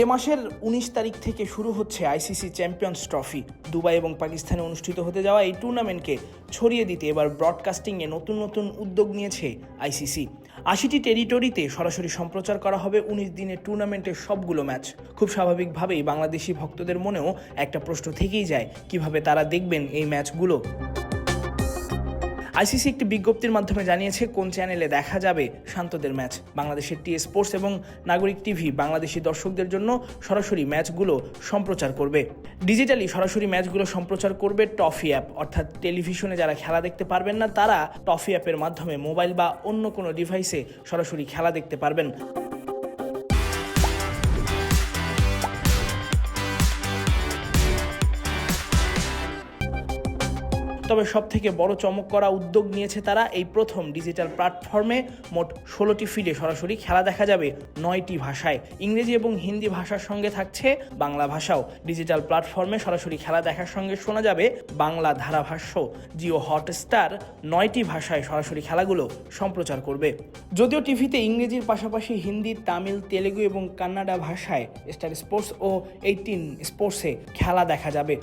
এ মাসের উনিশ তারিখ থেকে শুরু হচ্ছে আইসিসি চ্যাম্পিয়ন্স ট্রফি। দুবাই এবং পাকিস্তানে অনুষ্ঠিত হতে যাওয়া এই টুর্নামেন্টকে ছড়িয়ে দিতে এবার ব্রডকাস্টিংয়ে নতুন নতুন উদ্যোগ নিয়েছে আইসিসি। আশিটি টেরিটরিতে সরাসরি সম্প্রচার করা হবে উনিশ দিনের টুর্নামেন্টের সবগুলো ম্যাচ। খুব স্বাভাবিকভাবেই বাংলাদেশি ভক্তদের মনেও একটা প্রশ্ন থেকেই যায়, কীভাবে তারা দেখবেন এই ম্যাচগুলো? আইসিসি একটি বিজ্ঞপ্তির মাধ্যমে জানিয়েছে কোন চ্যানেলে দেখা যাবে শান্তদের ম্যাচ। বাংলাদেশের টি স্পোর্টস এবং নাগরিক টিভি বাংলাদেশি দর্শকদের জন্য সরাসরি ম্যাচগুলো সম্প্রচার করবে। ডিজিটালি সরাসরি ম্যাচগুলো সম্প্রচার করবে টফি অ্যাপ, অর্থাৎ টেলিভিশনে যারা খেলা দেখতে পারবেন না, তারা টফি অ্যাপের মাধ্যমে মোবাইল বা অন্য কোনো ডিভাইসে সরাসরি খেলা দেখতে পারবেন। তবে সব থেকে বড় চমক করা উদ্যোগ নিয়েছে তারা এই প্রথম ডিজিটাল প্ল্যাটফর্মে মোট ষোলোটি ফিডে সরাসরি খেলা দেখা যাবে নয়টি ভাষায়। ইংরেজি এবং হিন্দি ভাষার সঙ্গে থাকছে বাংলা ভাষাও। ডিজিটাল প্ল্যাটফর্মে সরাসরি খেলা দেখার সঙ্গে শোনা যাবে বাংলা ধারাভাষ্য। জিও হটস্টার নয়টি ভাষায় সরাসরি খেলাগুলো সম্প্রচার করবে। যদিও টিভিতে ইংরেজির পাশাপাশি হিন্দি, তামিল, তেলেগু এবং কান্নাডা ভাষায় স্টার স্পোর্টস ও এইটিন স্পোর্টসে খেলা দেখা যাবে।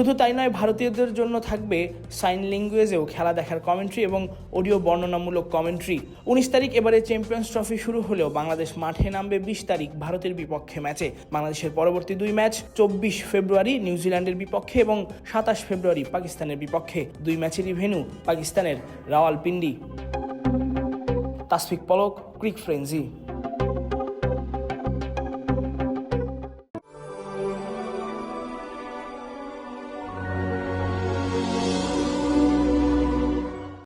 শুধু তাই নয়, ভারতীয়দের জন্য থাকবে সাইন ল্যাঙ্গুয়েজেও খেলা দেখার কমেন্ট্রি এবং অডিও বর্ণনামূলক কমেন্ট্রি উনিশ তারিখ এবারে চ্যাম্পিয়ন্স ট্রফি শুরু হলেও বাংলাদেশ মাঠে নামবে বিশ তারিখ ভারতের বিপক্ষে ম্যাচে। বাংলাদেশের পরবর্তী দুই ম্যাচ চব্বিশ ফেব্রুয়ারি নিউজিল্যান্ডের বিপক্ষে এবং সাতাশ ফেব্রুয়ারি পাকিস্তানের বিপক্ষে। দুই ম্যাচেরই ভেন্যু পাকিস্তানের Rawalpindi. Tasfiq Polok Cric Frenzy